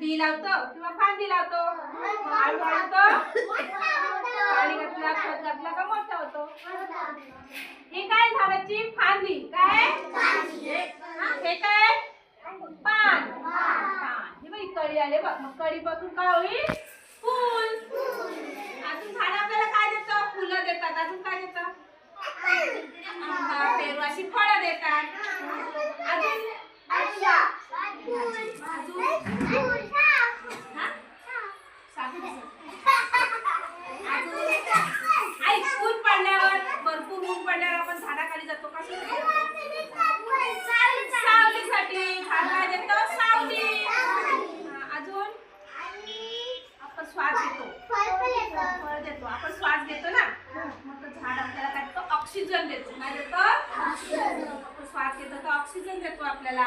बी लावतो किंवा फांदी लावतो? हळूहळू तो पाणी घातला खत घातला का मोठा होतो हे काय झाडाची फांदी काय? हे काय? पान. हे बघ कळी आले. बघ मग कळीपासून काय होईल? फुल. अजून झाड आपल्याला काय देतं? फुलं देतात. अजून काय देतं? पेरू अशी फळं देतात. अजून झाडाखाली जातो सावलीसाठी काय देतं. सावली. अजून? आपण श्वास घेतो. फळ देतो. आपण श्वास घेतो ना? मग तो झाड आपल्याला काय देतो? ऑक्सिजन देतो. काय देतो आपण श्वास घेतो तर ऑक्सिजन देतो आपल्याला.